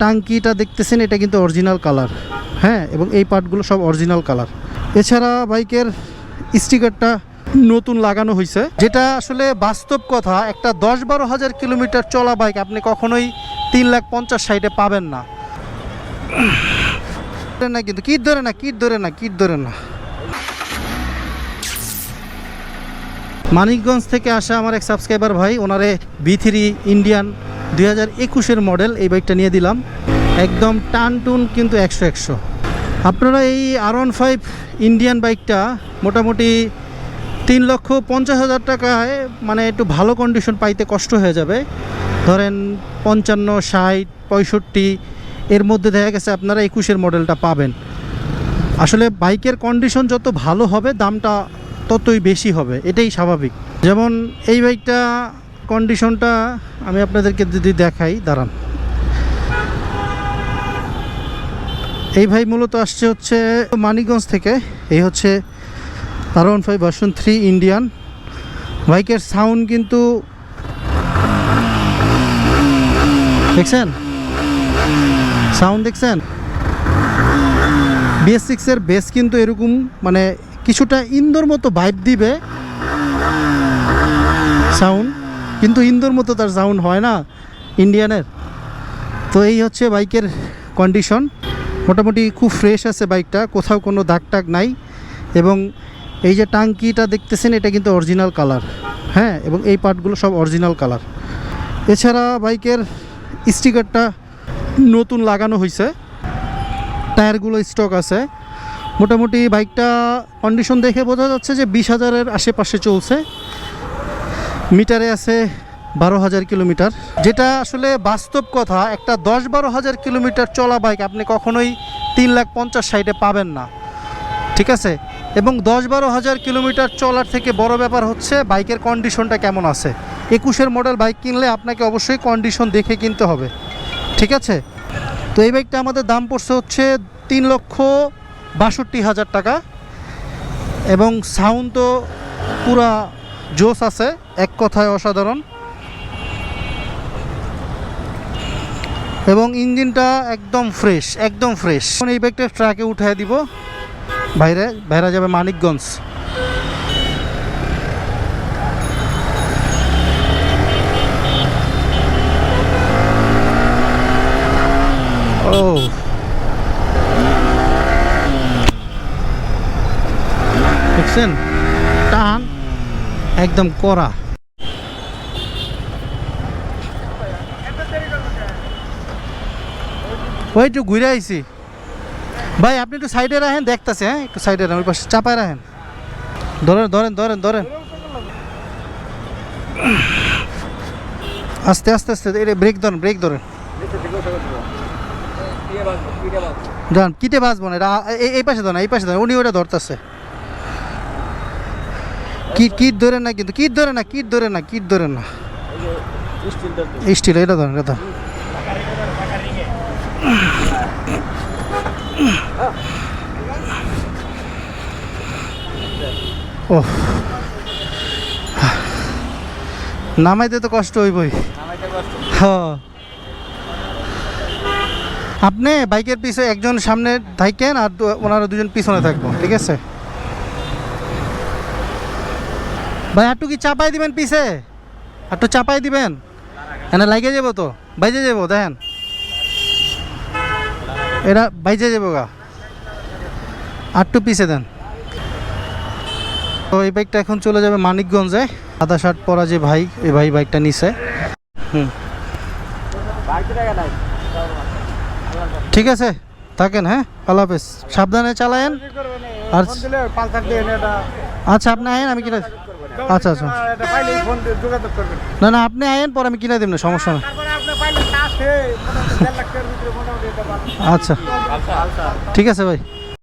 টাঙ্কিটা দেখতেছেন, এটা কিন্তু অরিজিনাল কালার হ্যাঁ এবং এই পার্টগুলো সব অরিজিনাল কালার এছাড়া বাইকের স্টিকারটা নতুন লাগানো হয়েছে যেটা আসলে বাস্তব কথা, একটা দশ বারো হাজার কিলোমিটার চলা বাইক আপনি কখনোই তিন লাখ পঞ্চাশ সাইডে পাবেন না। না কিন্তু, কিট ধরে না, কিট ধরে না, কিট ধরে না। মানিকগঞ্জ থেকে আসা আমার এক সাবস্ক্রাইবার ভাই, ওনারে বি থ্রি ইন্ডিয়ান দুই হাজার একুশের মডেল এই বাইকটা নিয়ে দিলাম। একদম টান টুন কিন্তু একশো একশো। আপনারা এই আর ওয়ান ফাইভ ইন্ডিয়ান বাইকটা মোটামুটি তিন লক্ষ পঞ্চাশ হাজার টাকায় মানে একটু ভালো কন্ডিশন পাইতে কষ্ট হয়ে যাবে। ধরেন পঞ্চান্ন, ষাট, পঁয়ষট্টি, এর মধ্যে দেখা গেছে আপনারা একুশের মডেলটা পাবেন। আসলে বাইকের কন্ডিশন যত ভালো হবে, দামটা ততই বেশি হবে। এটাই স্বাভাবিক। যেমন এই বাইকটা কন্ডিশনটা আমি আপনাদেরকে যদি দেখাই, দাঁড়ান। এই ভাই মূলত আসছে হচ্ছে মানিকগঞ্জ থেকে, এই হচ্ছে R one five version three Indian বাইকের সাউন্ড কিন্তু দেখছেন? সাউন্ড দেখছেন? বিএস সিক্সের বেস কিন্তু এরকম মানে কিছুটা ইন্দোর মতো ভাইব দিবে সাউন্ড কিন্তু ইন্দোর মতো তার সাউন্ড হয় না ইন্ডিয়ানের তো এই হচ্ছে বাইকের কন্ডিশন মোটামুটি খুব ফ্রেশ আছে বাইকটা, কোথাও কোনো দাগ টাগ নাই। এবং এই যে টাঙ্কিটা দেখতেছেন, এটা কিন্তু অরিজিনাল কালার হ্যাঁ এবং এই পার্টগুলো সব অরিজিনাল কালার এছাড়া বাইকের স্টিকারটা নতুন লাগানো হয়েছে টায়ারগুলো স্টক আছে। মোটামুটি বাইকটা কন্ডিশন দেখে বোঝা যাচ্ছে যে বিশ হাজারের আশেপাশে চলছে। মিটারে আছে বারো হাজার কিলোমিটার। যেটা আসলে বাস্তব কথা, একটা দশ বারো হাজার কিলোমিটার চলা বাইক আপনি কখনোই তিন লাখ পঞ্চাশ সাইডে পাবেন না। ঠিক আছে? এবং দশ বারো হাজার কিলোমিটার চলার থেকে বড় ব্যাপার হচ্ছে বাইকের কন্ডিশনটা কেমন আছে? একুশের মডেল বাইক কিনলে আপনাকে অবশ্যই কন্ডিশন দেখে কিনতে হবে। ঠিক আছে? তো এই বাইকটা আমাদের দাম পড়ছে হচ্ছে তিন লক্ষ বাষট্টি হাজার টাকা। এবং সাউন্ড তো পুরা জোস আছে, এক কথায় অসাধারণ। এবং ইঞ্জিনটা একদম ফ্রেশ একদম ফ্রেশ এখন এই বাইকটা ট্রাকে উঠায় দিব। বাইরে বাইরে যাবে মানিকগঞ্জ। ও। টান। একদম কড়া। ওই একটু ঘুরে আইছি। ভাই, আপনি একটু সাইডে রাখেন, দেখতেছে হ্যাঁ? একটু সাইডে রাখেন, ওই পাশে চাপায় রাখেন। ধরেন ধরেন ধরেন ধরেন। আস্তে আস্তে আস্তে এটা ব্রেক ধরেন ব্রেক ধরেন। কিটে বাঁচবো না এই পাশে ধরেন, এই পাশে ধরেন, উনি ওটা ধরতেছে। কিট কিট ধরে না কিন্তু কিট ধরে না কিট ধরে না কিট ধরে না। স্টিল এটা ধরেন এটা ও নামাইতে তো কষ্ট হইবই। হ্যাঁ। আপনি বাইকের পিছে একজন সামনে থাকেন আর ওনারা দুজন পিছনে থাকব ঠিক আছে? ভাই একটু কি চাপাই দিবেন পিছে? একটু চাপাই দিবেন? এনে লাগে যাব তো বাইজে যাব দেখেন। এরা বাইজে যাব গা। আটটু পিছে দেন। তো এই বাইকটা এখন চলে যাবে মানিকগঞ্জে। সাদা শার্ট পরা যে ভাই এই ভাই বাইকটা নিছে। হুম। ঠিক আছে থাকেন হ্যাঁ? আল্লাহ হাফেজ। সাবধানে চালায়েন। আর আচ্ছা আপনি আয়েন আমি কিনে আচ্ছা আচ্ছা। না না আপনি আয়েন পর আমি কিনে দেব না সমস্যা না আচ্ছা। ঠিক আছে ভাই।